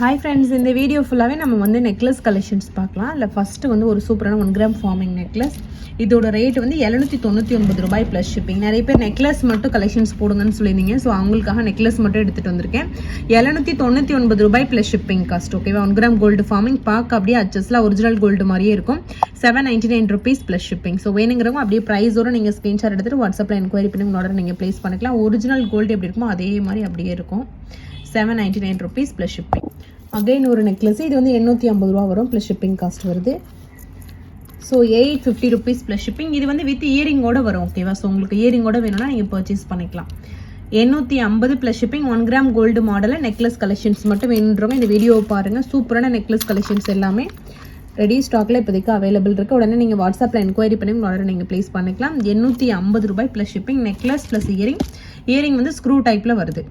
Hi friends இந்த video ஃபுல்லாகவே நம்ம வந்து நெக்லஸ் கலெக்ஷன்ஸ் பார்க்கலாம். இல்லை ஃபஸ்ட்டு வந்து ஒரு சூப்பரான ஒன் கிராம் ஃபார்மிங் நெக்லஸ் இதோட ரேட் வந்து எழுநூற்றி தொண்ணூற்றி ஒன்பது ரூபாய் ப்ளஸ் ஷிப்பிங் நிறைய பேர் நெக்லஸ் மட்டும் கலெக்ஷன்ஸ் போடுங்கன்னு சொல்லியிருந்தீங்க. ஸோ அவங்களுக்காக நெக்லஸ் மட்டும் எடுத்துகிட்டு வந்திருக்கேன். எழுநூற்றி தொண்ணூற்றி ஒன்பது ரூபாய் ப்ளஸ் ஷிப்பிங் காஸ்ட் ஓகேவா ஒன் கிராம் கோல்டு ஃபார்மிங் பார்க்க அப்படியே அச்சஸில் ஒரிஜினல் கோல்டு மாதிரியே இருக்கும். Seven ninety nine rupees plus shipping so வேணுங்கிறவங்க அப்படியே ப்ரைஸோட நீங்கள் ஸ்க்ரீன்ஷாட் எடுத்துகிட்டு வாட்ஸ்அப்பில் என்கொயரி பண்ணி உங்களோட நீங்கள் ப்ளேஸ் பண்ணிக்கலாம். ஒரிஜினல் கோல்டு எப்படி இருக்குமோ அதே மாதிரி அப்படியே இருக்கும். Seven ninety nine rupees plus shipping again ஒரு நெக்லஸ் இது வந்து எண்ணூற்றி ஐம்பது ரூபா வரும் ப்ளஸ் ஷிப்பிங் காஸ்ட் வருது. So eight fifty rupees plus shipping இது வந்து வித் இயரிங்கோட வரும் ஓகேவா ஸோ உங்களுக்கு இயரிங்கோட வேணும்னா நீங்கள் பர்ச்சேஸ் பண்ணிக்கலாம். எண்ணூற்றி ஐம்பது plus shipping one gram gold மாடலில் நெக்லஸ் கலெக்ஷன்ஸ் மட்டும் வேணுன்றவங்க இந்த வீடியோவை பாருங்கள் சூப்பரான நெக்லஸ் கலெக்ஷன்ஸ் எல்லாமே. ரெடி ஸ்டாக்கில் இப்போதைக்கு அவைலபிள் இருக்குது உடனே நீங்கள் வாட்ஸ்அப்பில் என்கொயரி பண்ணி உடனே நீங்கள் ப்ளேஸ் பண்ணிக்கலாம். எண்ணூற்றி ஐம்பது ரூபாய் plus shipping necklace plus earring earring வந்து ஸ்க்ரூ டைப்பில் வருது.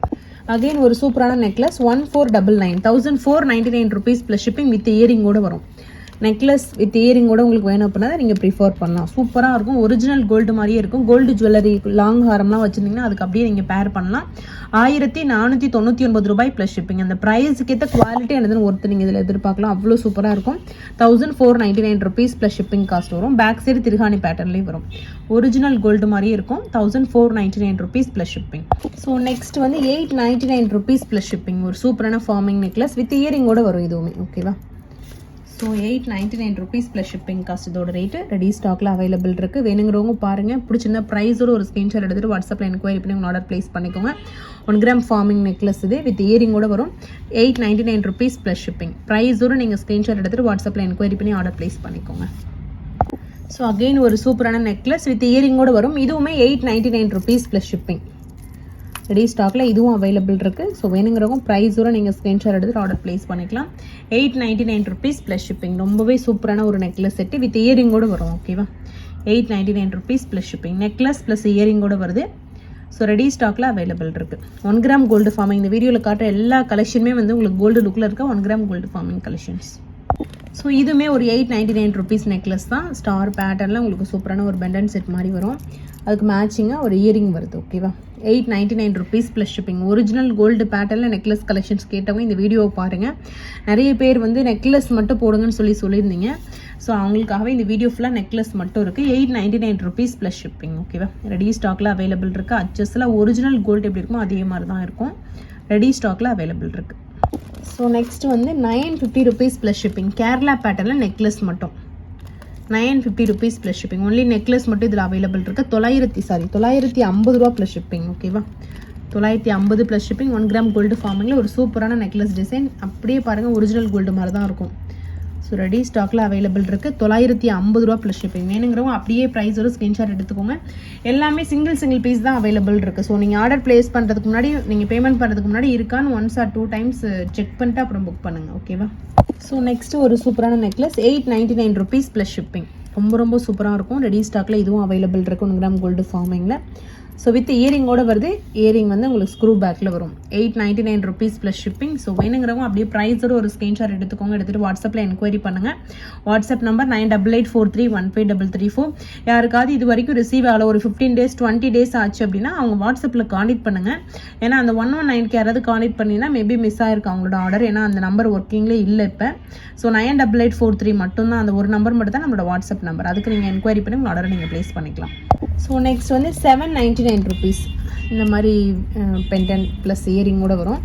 அகைன் ஒரு சூப்பரான necklace one four double nine thousand four ninety nine rupees plus shipping with இயரிங்கோட வரும். நெக்லஸ் வித் இயரிங் கூட உங்களுக்கு வேணும் அப்படின்னா நீங்கள் ப்ரிஃபர் பண்ணலாம். சூப்பராக இருக்கும். ஒரிஜினல் கோல்டு மாதிரியே இருக்கும். கோல்டு ஜுவல்லரி லாங் ஹாரம்லாம் வச்சுருந்தீங்கன்னா அதுக்கு அப்படியே நீங்கள் பேர் பண்ணலாம். ஆயிரத்தி நானூற்றி தொண்ணூற்றி ஒன்பது ரூபாய் ப்ளஸ் ஷிப்பிங் அந்த ப்ரைஸுக்கு ஏற்ற குவாலிட்டி என்னதுன்னு ஒருத்தர் நீங்கள் இதில் எதிர்பார்க்கலாம். அவ்வளோ சூப்பராக இருக்கும். Thousand four ninety nine rupees plus shipping cost வரும். பேக் சைடு திருகாணி பேட்டர்லேயும் வரும். ஒரிஜினல் கோல்டு மாதிரியே இருக்கும். Thousand four ninety nine rupees plus shipping so next வந்து eight ninety nine rupees plus shipping ஒரு சூப்பரான ஃபார்மிங் நெக்லஸ் வித் இயரிங்கோட வரும் இதுவுமே. ஓகேவா so eight ninety nine rupees plus shipping cost இதோட ரேட்டு ரெடி ஸ்டாக்கில் அவைலபிள் இருக்குது வேணுங்கிறவங்க பாருங்கள் பிடிச்சிருந்தா ப்ரைஸோட ஒரு ஸ்க்ரீன்ஷாட் எடுத்துகிட்டு வாட்ஸ்அப்பில் என்கொயரி பண்ணி உங்கள் ஆர்டர் ப்ளேஸ் பண்ணிக்கோங்க. ஒன் கிராம் ஃபார்மிங் நெக்லஸ் இது வித் இயரிங்கோட வரும். Eight ninety nine rupees plus shipping ப்ரைஸோட நீங்கள் ஸ்க்ரீன்ஷாட் எடுத்துகிட்டு வாட்ஸ்அப்பில் என்கொயரி பண்ணி ஆர்டர் ப்ளேஸ் பண்ணிக்கோங்க. ஸோ அகெயின் ஒரு சூப்பரான நெக்லஸ் வித் இயரிங்கோட வரும். இதுவுமே eight ninety nine rupees plus shipping ready ஸ்டாக்கில் இதுவும் அவைலபிள் இருக்குது ஸோ வேணுங்கிறவங்க ப்ரைஸோட நீங்கள் ஸ்க்ரீன்ஷாட் எடுத்துட்டு ஆர்டர் ப்ளேஸ் பண்ணிக்கலாம். Eight ninety nine rupees plus shipping ரொம்பவே சூப்பரான ஒரு நெக்லஸ் செட்டு வித் இயரிங்கோட வரும் ஓகேவா eight ninety nine rupees plus shipping necklace plus இயரிங்கோட வருது. ஸோ ரெடி ஸ்டாக்கில் அவைலபிள் இருக்குது ஒன் கிராம் கோல்டு ஃபார்மிங் இந்த வீடியோவில் காட்டுற எல்லா கலெக்ஷனுமே வந்து உங்களுக்கு கோல்டு லுக்கில் இருக்க one gram gold forming collections so இதுவுமே ஒரு eight ninety nine rupees necklace தான் ஸ்டார் பேட்டர்னில் உங்களுக்கு சூப்பரான ஒரு பெண்டன் செட் மாதிரி வரும். அதுக்கு மேட்சிங்காக ஒரு இயரிங் வருது ஓகேவா eight ninety nine rupees plus shipping original gold பேட்டர்னில் நெக்லஸ் கலெக்ஷன்ஸ் கேட்டவங்க இந்த வீடியோவை பாருங்கள் நிறைய பேர் வந்து நெக்லஸ் மட்டும் போடுங்கன்னு சொல்லி சொல்லியிருந்தீங்க. ஸோ அவங்களுக்காகவே இந்த வீடியோ ஃபுல்லாக நெக்லஸ் மட்டும் இருக்குது eight ninety nine rupees plus shipping ஓகேவா ரெடி ஸ்டாக்கில் அவைலபிள் இருக்குது அச்சஸில் ஒரிஜினல் கோல்டு எப்படி இருக்குமோ அதே மாதிரி தான் இருக்கும். ரெடி ஸ்டாக்கில் அவைலபிள் இருக்குது ஸோ நெக்ஸ்ட் வந்து nine fifty rupees plus shipping Kerala பேட்டர்னில் நெக்லஸ் மட்டும். Nine fifty rupees plus shipping only necklace மட்டும் இதில் அவைலபிள் இருக்குது தொள்ளாயிரத்தி சாரி தொள்ளாயிரத்தி ஐம்பது ரூபா ப்ளஸ் ஷிப்பிங் ஓகேவா தொள்ளாயிரத்தி ஐம்பது plus shipping one gram gold ஃபார்மிங்கில் ஒரு சூப்பரான நெக்லஸ் டிசைன் அப்படியே பாருங்கள் ஒரிஜினல் கோல்டு மாதிரி தான் இருக்கும். ஸோ ரெடி ஸ்டாக்கில் அவைலபிள் இருக்குது தொள்ளாயிரத்தி ஐம்பது ரூபா ப்ளஸ் ஷிப்பிங் வேணுங்கிறவங்க அப்படியே ப்ரைஸோட ஸ்க்ரீன்ஷாட் எடுத்துக்கோங்க. எல்லாமே சிங்கிள் சிங்கிள் பீஸ் தான் அவைலபிள் இருக்குது ஸோ நீங்கள் ஆர்டர் ப்ளேஸ் பண்ணுறதுக்கு முன்னாடி நீங்கள் பேமெண்ட் பண்ணுறதுக்கு முன்னாடி இருக்கான்னு once or two times check பண்ணிட்டு அப்புறம் புக் பண்ணுங்கள் ஓகேவா ஸோ நெக்ஸ்ட்டு ஒரு சூப்பரான necklace eight ninety nine rupees plus shipping ரொம்ப ரொம்ப சூப்பராக இருக்கும். ரெடி ஸ்டாக்கில் இதுவும் அவைலபிள் இருக்குது ஒன் கிராம் கோல்டு ஃபார்மிங்கில் ஸோ வித் இயரிங்கோட வருது இயரிங் வந்து உங்களுக்கு ஸ்க்ரூ பேக்கில் வரும். Eight ninety nine rupees plus shipping so வேணுங்கிறவங்க அப்படியே ப்ரைஸோட ஒரு ஸ்க்ரீன்ஷாட் எடுத்துக்கோங்க எடுத்துகிட்டு வாட்ஸ்அப்பில் என்கொயரி பண்ணுங்கள் WhatsApp number nine double eight four three one five double three four யாருக்காவது இது வரைக்கும் ரிசீவ் ஆகல ஒரு ஃபிஃப்டீன் டேஸ் டுவெண்ட்டி டேஸ் ஆச்சு அப்படின்னா அவங்க வாட்ஸ்அப்பில் காண்டக்ட் பண்ணுங்கள் ஏன்னா அந்த ஒன் ஒன் நைன்க்கு யாராவது காண்டக்ட் பண்ணினா மேபி மிஸ் ஆயிருக்கு அவங்களோட ஆர்டர் ஏன்னா அந்த நம்பர் ஒர்க்கிங்லேயே இல்லை இப்போ. So nine double eight four three மட்டும்தான் அந்த ஒரு நம்பர் மட்டும் தான் நம்மளோட வாட்ஸ்அப் நம்பர் அதுக்கு நீங்கள் என்கொயரி பண்ணி உங்களோட ஆர்டரை நீங்கள் ப்ளேஸ் பண்ணிக்கலாம். ஸோ நெக்ஸ்ட் வந்து செவன் நைன்ட்டி நைன் ருபீஸ் இந்த மாதிரி பென்டன் ப்ளஸ் இயரிங்கோட வரும்.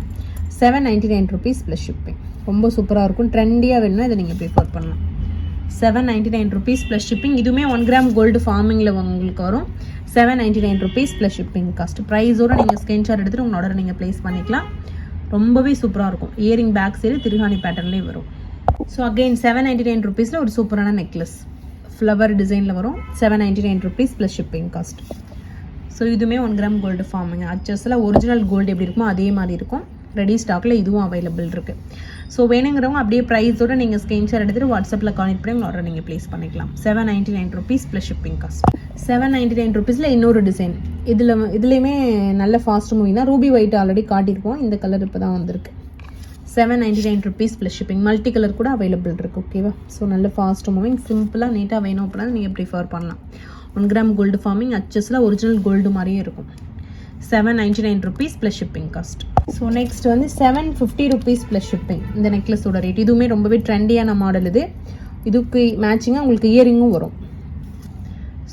Seven ninety nine rupees plus shipping ரொம்ப சூப்பராக இருக்கும். ட்ரெண்டியாக வேணும்னா இதை நீங்கள் ப்ரிஃபர் பண்ணலாம். Seven ninety nine rupees plus shipping இதுவுமே ஒன் கிராம் கோல்டு ஃபார்மிங்கில் உங்களுக்கு வரும். Seven ninety nine rupees plus shipping cost ப்ரைஸோடு நீங்கள் ஸ்க்ரீன்ஷாட் எடுத்துகிட்டு உங்களோட ஆர்டர் நீங்கள் ப்ளேஸ் பண்ணிக்கலாம். ரொம்பவே சூப்பராக இருக்கும். இயரிங் பேக் சைடு திருகாணி பேட்டர்ன்லேயே வரும். So again seven ninety nine ருபீஸில் ஒரு சூப்பரான நெக்லஸ் ஃப்ளவர் டிசைனில் வரும். Seven ninety nine rupees plus shipping cost so இதுவுமே ஒன் கிராம் கோல்டு ஃபார்முங்க அச்சஸில் ஒரிஜினல் கோல்டு எப்படி இருக்குமோ அதே மாதிரி இருக்கும். ரெடி ஸ்டாக்கில் இதுவும் அவைலபிள் இருக்குது ஸோ வேணுங்கிறவங்க அப்படியே ப்ரைஸோட நீங்கள் ஸ்க்ரீன்ஷாட் எடுத்துகிட்டு வாட்ஸ்அப்பில் கான்டெக்ட் பண்ணி உங்கள் ஆர்டர் நீங்கள் ப்ளேஸ் பண்ணிக்கலாம். Seven ninety nine rupees plus shipping cost seven ninety nine ருபீஸில் இன்னொரு டிசைன் இதில் இதுலேயுமே நல்ல ஃபாஸ்ட் மூவி தான். ரூபி ஒயிட் ஆல்ரெடி காட்டியிருக்கோம். இந்த கலர் இப்போ தான் வந்திருக்கு. Seven ninety nine rupees plus shipping multi colour கூட அவைலபிள் இருக்குது ஓகேவா ஸோ நல்ல ஃபாஸ்ட் மூவிங் சிம்பிளாக நீட்டாக வேணும் அப்படின்னா நீங்கள் ப்ரிஃபர் பண்ணலாம்? ஒன் கிராம் கோல்டு ஃபார்மிங் அச்சஸில் ஒரிஜினல் கோல்டு மாதிரியே இருக்கும். Seven ninety nine rupees plus shipping cost so next வந்து seven fifty rupees plus shipping இந்த நெக்லஸோட ரேட் இதுவுமே ரொம்பவே ட்ரெண்டியான மாடல் இது. இதுக்கு மேட்சிங்காக உங்களுக்கு இயரிங்கும் வரும்.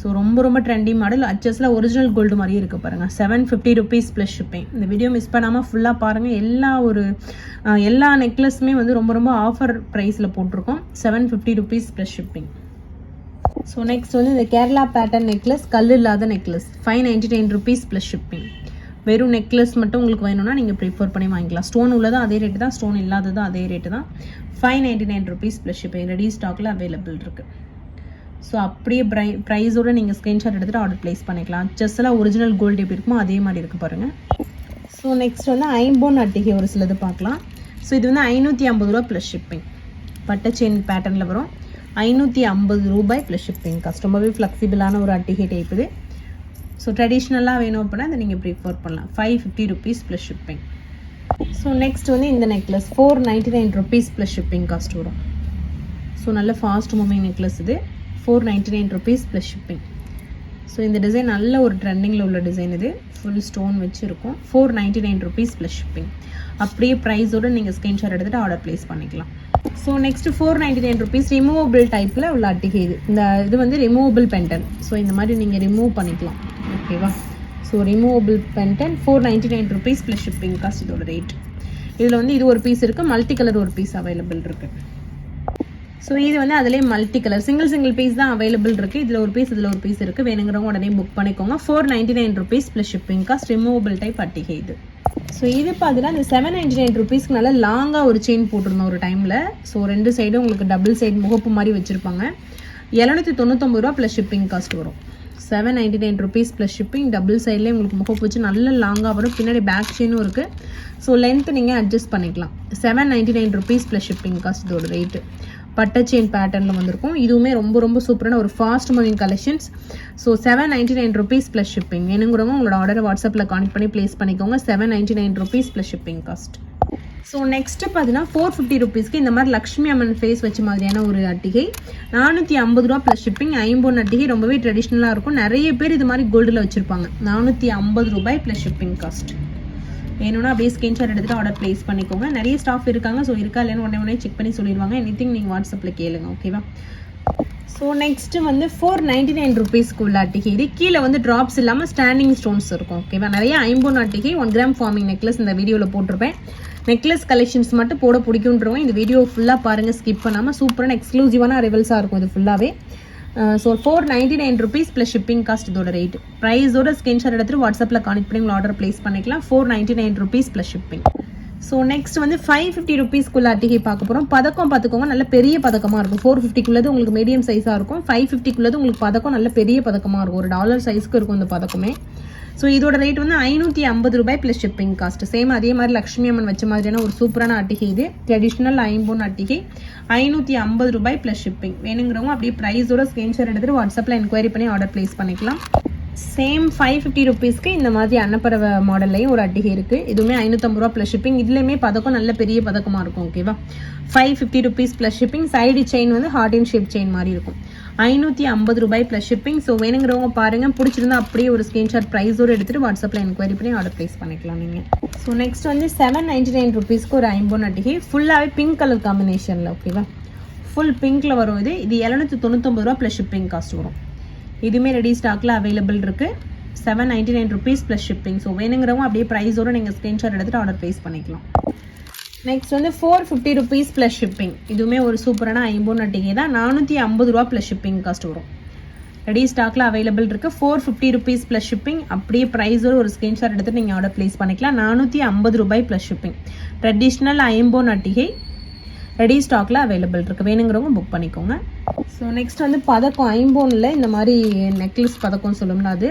ஸோ ரொம்ப ரொம்ப ட்ரெண்டி மாடல் அச்சஸில் ஒரிஜினல் கோல்டு மாதிரியே இருக்கு பாருங்கள் seven fifty rupees plus shipping இந்த வீடியோ மிஸ் பண்ணாமல் ஃபுல்லாக பாருங்கள் எல்லா ஒரு எல்லா நெக்லஸுமே வந்து ரொம்ப ரொம்ப ஆஃபர் ப்ரைஸில் போட்டிருக்கோம். Seven fifty rupees plus shipping so next வந்து இந்த கேரளா பேட்டர்ன் நெக்லஸ் கல் இல்லாத necklace five ninety nine rupees plus shipping வெறும் நெக்லஸ் மட்டும் உங்களுக்கு வேணும்னா நீங்கள் ப்ரிஃபர் பண்ணி வாங்கிக்கலாம். ஸ்டோன் உள்ளதும் அதே ரேட்டு தான். ஸ்டோன் இல்லாததும் அதே ரேட்டு தான். Five ninety nine rupees plus shipping ready ஸ்டாக்கில் அவைலபிள் இருக்குது ஸோ அப்படியே ப்ரை ப்ரைஸோட நீங்கள் ஸ்க்ரீன்ஷாட் எடுத்துகிட்டு ஆர்டர் ப்ளேஸ் பண்ணிக்கலாம். செஸ்ஸெல்லாம் ஒரிஜினல் கோல்டு எப்படி இருக்குமோ அதே மாதிரி இருக்குது பாருங்கள் ஸோ நெக்ஸ்ட் வந்து ஐம்போன் அட்டிகை ஒரு சிலது பார்க்கலாம். ஸோ இது வந்து ஐநூற்றி ஐம்பது ரூபா ப்ளஸ் ஷிப்பிங் பட்டை செயின் பேட்டர்னில் வரும். ஐநூற்றி ஐம்பது ரூபாய் ப்ளஸ் ஷிப்பிங் காஸ்ட் ரொம்பவே ஃப்ளெக்சிபிளான ஒரு அட்டிகை டைப் இது. ஸோ ட்ரெடிஷ்னலாக வேணும் அப்படின்னா அதை நீங்கள் ப்ரிஃபர் பண்ணலாம். Five fifty rupees plus shipping so next வந்து இந்த necklace four ninety nine rupees plus shipping cost வரும். ஸோ நல்ல ஃபாஸ்ட் மூவிங் நெக்லஸ் இது. Four ninety nine rupees plus shipping so இந்த டிசைன் நல்ல ஒரு ட்ரெண்டிங்கில் உள்ள டிசைன் இது. ஃபுல் ஸ்டோன் வச்சு இருக்கும் four ninety nine rupees plus shipping அப்படியே ப்ரைஸோடு நீங்கள் ஸ்க்ரீன்ஷாட் எடுத்துகிட்டு ஆர்டர் ப்ளேஸ் பண்ணிக்கலாம். So next four ninety nine rupees removable டைப்பில் உள்ள அட்டிகை இது. இந்த இது வந்து ரிமூவபிள் பென்டன் ஸோ இந்த மாதிரி நீங்கள் ரிமூவ் பண்ணிக்கலாம். ஓகேவா so removable pendant four ninety nine rupees plus shipping cost இதோட ரேட் இதில் வந்து இது ஒரு பீஸ் இருக்குது மல்டி கலர் ஒரு பீஸ் அவைலபிள் இருக்குது ஸோ இது வந்து அதிலே multi colour single single piece தான் அவைலபிள் இருக்குது இதில் ஒரு பீஸ் இதில் ஒரு பீஸ் இருக்குது வேணுங்கிறவங்க உடனே புக் பண்ணிக்கோங்க. Four ninety nine rupees plus shipping cost removable type பட்டிகை இது. ஸோ இது பார்த்தீங்கன்னா இந்த செவன் நைன்டி நைன் ருபீஸ்க்கு நல்லா லாங்காக ஒரு செயின் போட்டிருந்தோம் ஒரு டைமில் ஸோ ரெண்டு சைடும் உங்களுக்கு டபுள் சைடு முகப்பு மாதிரி வச்சுருப்பாங்க. எழுநூற்றி தொண்ணூத்தொம்பது ரூபா ப்ளஸ் ஷிப்பிங் காஸ்ட் வரும். Seven ninety nine rupees plus shipping double சைட்லேயே உங்களுக்கு முகப்பு வச்சு நல்ல லாங்காக வரும். பின்னாடி பேக் செயினும் இருக்குது ஸோ லென்த்து நீங்கள் அட்ஜஸ்ட் பண்ணிக்கலாம். Seven ninety nine rupees plus shipping cost இதோட ரேட்டு பட்டை செயின் பேட்டர்னில் வந்திருக்கும். இதுவுமே ரொம்ப ரொம்ப சூப்பரான ஒரு fast moving collections so seven ninety nine rupees plus shipping வேணுங்கிறவங்க உங்களோட ஆர்டரை வாட்ஸ்அப்பில் கான்டெக்ட் பண்ணி ப்ளேஸ் பண்ணிக்கோங்க. Seven ninety nine rupees plus shipping cost so next பார்த்தீங்கன்னா ஃபோர் ஃபிஃப்டி ருபீஸ்க்கு இந்த மாதிரி லக்ஷ்மி அம்மன் ஃபேஸ் வச்ச மாதிரியான ஒரு அட்டிகை. நானூற்றி ஐம்பது ரூபா ப்ளஸ் ஷிப்பிங் ஐம்பொன் அட்டிகை. ரொம்பவே ட்ரெடிஷ்னலாக இருக்கும். நிறைய பேர் இது மாதிரி கோல்டில் வச்சுருப்பாங்க. நானூற்றி ஐம்பது ரூபாய் ப்ளஸ் ஷிப்பிங் காஸ்ட் வேணும்னா அப்படியே ஸ்க்ரீன்ஷாட் எடுத்துகிட்டு ஆர்டர் ப்ளேஸ் பண்ணிக்கோங்க. நிறைய ஸ்டாஃப் இருக்காங்க. ஸோ இருக்கா இல்லைன்னு உடனே உடனே செக் பண்ணி சொல்லிடுவாங்க. எனி திங் நீங்கள் வாட்ஸ்அப்பில் கேளுங்க ஓகேவா ஸோ நெக்ஸ்ட்டு வந்து ஃபோர் நைன்டி நைன் ருபீஸ்க்கு உள்ள அட்டிகை இது கீழே வந்து ட்ராப்ஸ் இல்லாமல் ஸ்டாண்டிங் ஸ்டோன்ஸ் இருக்கும் ஓகேவா நிறைய ஐம்பொன் அட்டிகை ஒன் கிராம் ஃபார்மிங் நெக்லஸ் இந்த வீடியோவில் போட்டிருப்பேன். நெக்லஸ் கலெக்ஷன்ஸ் மட்டும் போட பிடிக்குன்றவங்க இந்த வீடியோ ஃபுல்லாக பாருங்கள் ஸ்கிப் பண்ணாமல் சூப்பரான எக்ஸ்க்ளூசிவான அரைவல்ஸாக இருக்கும் இது ஃபுல்லாகவே so four ninety nine rupees plus shipping cost இதோட ரேட் ப்ரைஸோட ஸ்கிரீன்ஷாட் எடுத்துட்டு வாட்ஸ்அப்பில் கனெக்ட் பண்ணி உங்கள் ஆர்டர் ப்ளேஸ் பண்ணிக்கலாம். Four ninety nine rupees plus shipping so next வந்து ஃபைவ் ஃபிஃப்டி ருபீஸ்க்குள்ள அட்டிகை பார்க்க போகிறோம் பதக்கம் பார்த்துக்கோங்க. நல்ல பெரிய பதக்கமாக இருக்கும். ஃபோர் ஃபிஃப்டிக்குள்ளது உங்களுக்கு மீடியம் சைஸாக இருக்கும். ஃபைவ் ஃபிஃப்டிக்குள்ளது உங்களுக்கு பதக்கம் நல்ல பெரிய பதக்கமாக இருக்கும். ஒரு டாலர் சைஸ்க்கு இருக்கும் இந்த பதக்கமே. ஸோ இதோட ரேட் வந்து ஐநூற்றி ஐம்பது ரூபாய் ப்ளஸ் ஷிப்பிங் காஸ்ட் சேம் அதே மாதிரி லக்ஷ்மி அம்மன் வச்ச மாதிரியான ஒரு சூப்பரான அட்டிகை இது. ட்ரெடிஷ்னல் ஐம்பொன் அட்டிகை. ஐநூற்றி ஐம்பது ரூபாய் ப்ளஸ் ஷிப்பிங் வேணுங்கிறவங்க அப்படியே ப்ரைஸோட ஸ்க்ரீன்ஷாட் எடுத்துட்டு வாட்ஸ்அப்பில் என்கொயரி பண்ணி ஆர்டர் ப்ளேஸ் பண்ணிக்கலாம். சேம் ஃபைவ் ஃபிஃப்டி ருபீஸ்க்கு இந்த மாதிரி அன்னப்பறவை மாடல்லையும் ஒரு அட்டிகை இருக்குது இதுவுமே ஐநூற்றம்பது ரூபா ப்ளஸ் ஷிப்பிங் இதுலேயுமே பதக்கம் நல்ல பெரிய பதக்கமாக இருக்கும் ஓகேவா five fifty rupees plus shipping side chain வந்து ஹார்ட் அண்ட் ஷேப் செயின் மாதிரி இருக்கும். ஐநூற்றி ஐம்பது ரூபாய் ப்ளஸ் ஷிப்பிங் ஸோ வேணுங்கிறவங்க பாருங்கள் பிடிச்சிருந்தா அப்படியே ஒரு ஸ்க்ரீன்ஷாட் ப்ரைஸோடு எடுத்துகிட்டு வாட்ஸ்அப்பில் என்கொயரி பண்ணி ஆர்டர் ப்ளேஸ் பண்ணிக்கலாம் நீங்கள் ஸோ நெக்ஸ்ட் வந்து செவன் நைன்டி நைன் ருபீஸ்க்கு ஒரு ஐம்பொன் அட்டிகை. ஃபுல்லாகவே பிங்க் கலர் காம்பினேஷனில் ஓகேவா ஃபுல் பிங்க்கில் வரும் இது. இது எழுநூற்றி தொண்ணூத்தொம்பது ரூபா ப்ளஸ் ஷிப்பிங் காஸ்ட் வரும். இதுவுமே ரெடி ஸ்டாக்கில் அவைலபிள் இருக்குது seven ninety nine rupees plus shipping so வேணுங்கிறவங்க அப்படியே ப்ரைஸோடு நீங்கள் ஸ்க்ரீன்ஷாட் எடுத்துகிட்டு ஆர்டர் ப்ளேஸ் பண்ணிக்கலாம். நெக்ஸ்ட் வந்து four fifty rupees plus shipping இதுவுமே ஒரு சூப்பரான ஐம்பொன் அட்டிகை தான். நானூற்றி ஐம்பது ரூபா ப்ளஸ் ஷிப்பிங் காஸ்ட் வரும். ரெடி ஸ்டாக்கில் அவைலபிள் இருக்குது four fifty rupees plus shipping அப்படியே ப்ரைஸோட ஒரு ஸ்க்ரீன்ஷாட் எடுத்து நீங்கள் ஆர்டர் ப்ளேஸ் பண்ணிக்கலாம். நானூற்றி ஐம்பது ரூபாய் ப்ளஸ் ஷிப்பிங் ட்ரெடிஷ்னல் ஐம்பொன் அட்டிகை ரெடி ஸ்டாக்கில் அவைலபிள் இருக்குது வேணுங்கிறவங்க புக் பண்ணிக்கோங்க. ஸோ நெக்ஸ்ட் வந்து பதக்கம் ஐம்போனில் இந்த மாதிரி நெக்லஸ் பதக்கம் சொல்லும்ல அது.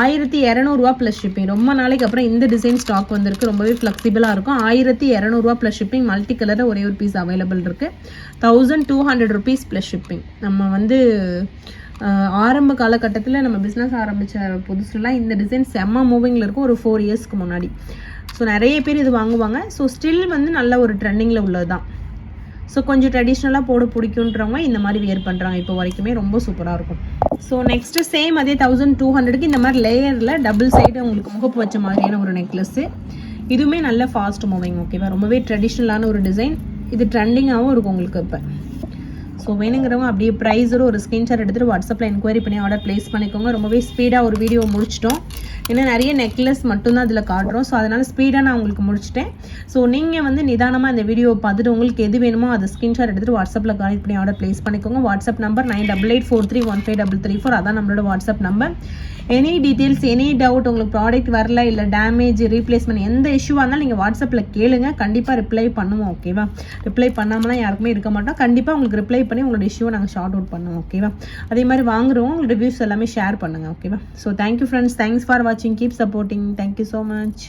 ஆயிரத்தி இரநூறுவா ப்ளஸ் ஷிப்பிங் ரொம்ப நாளைக்கு அப்புறம் இந்த டிசைன் ஸ்டாக் வந்திருக்கு. ரொம்பவே ஃப்ளெக்சிபிளாக இருக்கும். ஆயிரத்தி இரநூறுவா ப்ளஸ் ஷிப்பிங் மல்டி கலரில் ஒரே ஒரு பீஸ் அவைலபிள் இருக்குது thousand two hundred rupees plus shipping நம்ம வந்து ஆரம்ப காலகட்டத்தில் நம்ம பிஸ்னஸ் ஆரம்பித்த புதுசுலாம் இந்த டிசைன் செம்ம மூவிங்கில் இருக்கும். ஒரு ஃபோர் இயர்ஸ்க்கு முன்னாடி. ஸோ நிறைய பேர் இது வாங்குவாங்க. ஸோ ஸ்டில் வந்து நல்ல ஒரு ட்ரெண்டிங்கில் உள்ளது தான் ஸோ கொஞ்சம் ட்ரெடிஷ்னலாக போட பிடிக்குன்றவங்க இந்த மாதிரி வியர் பண்ணுறாங்க இப்போ வரைக்குமே ரொம்ப சூப்பராக இருக்கும். ஸோ நெக்ஸ்ட்டு சேம் அதே தௌசண்ட் டூ ஹண்ட்ரடுக்கு இந்த மாதிரி லேயரில் டபுள் சைடு உங்களுக்கு முகப்பு வச்ச மாதிரியான ஒரு நெக்லஸ்ஸு இதுவுமே நல்ல ஃபாஸ்ட் மூவிங் ஓகேவா ரொம்பவே ட்ரெடிஷ்னலான ஒரு டிசைன் இது ட்ரெண்டிங்காகவும் இருக்கும் உங்களுக்கு இப்போ. ஸோ வேணுங்கிறவங்க அப்படியே ப்ரைஸோட ஒரு ஸ்க்ரீன்ஷாட் எடுத்துகிட்டு வாட்ஸ்அப்பில் என்கொயரி பண்ணி ஆர்டர் ப்ளேஸ் பண்ணிக்கோங்க. ரொம்பவே ஸ்பீடாக ஒரு வீடியோ முடிச்சிட்டோம். ஏன்னா நிறைய நெக்லஸ் மட்டும்தான் அதில் காட்டுறோம். ஸோ அதனால் ஸ்பீடாக நான் உங்களுக்கு முடிச்சிட்டேன். ஸோ நீங்கள் வந்து நிதானமாக இந்த வீடியோ பார்த்துட்டு உங்களுக்கு எது வேணுமோ அதை ஸ்க்ரீன்ஷாட் எடுத்துகிட்டு வாட்ஸ்அப்பில் கனெக்ட் பண்ணி ஆர்டர் ப்ளேஸ் பண்ணிக்கோங்க. WhatsApp number nine double eight four three one five double three four அதான் நம்மளோட WhatsApp number any details any doubt உங்களுக்கு ப்ராடக்ட் வரல இல்லை டேமேஜ் ரீப்ளேஸ்மெண்ட் எந்த இஷ்யூவாக இருந்தாலும் நீங்கள் வாட்ஸ்அப்பில் கேளுங்க. கண்டிப்பாக ரிப்ளை பண்ணுவோம் ஓகேவா ரிப்ளை பண்ணாமலாம் யாருக்குமே இருக்க மாட்டோம். கண்டிப்பாக உங்களுக்கு ரிப்ளை பண்ணி உங்களோட இஷ்யூவை நாங்கள் ஷார்ட் அவுட் பண்ணுவோம் ஓகேவா அதே மாதிரி வாங்குறோம் உங்களோட ரிவ்யூஸ் எல்லாமே ஷேர் பண்ணுங்கள் ஓகேவா so thank you friends thanks for வாட்சிங் keep supporting thank you so much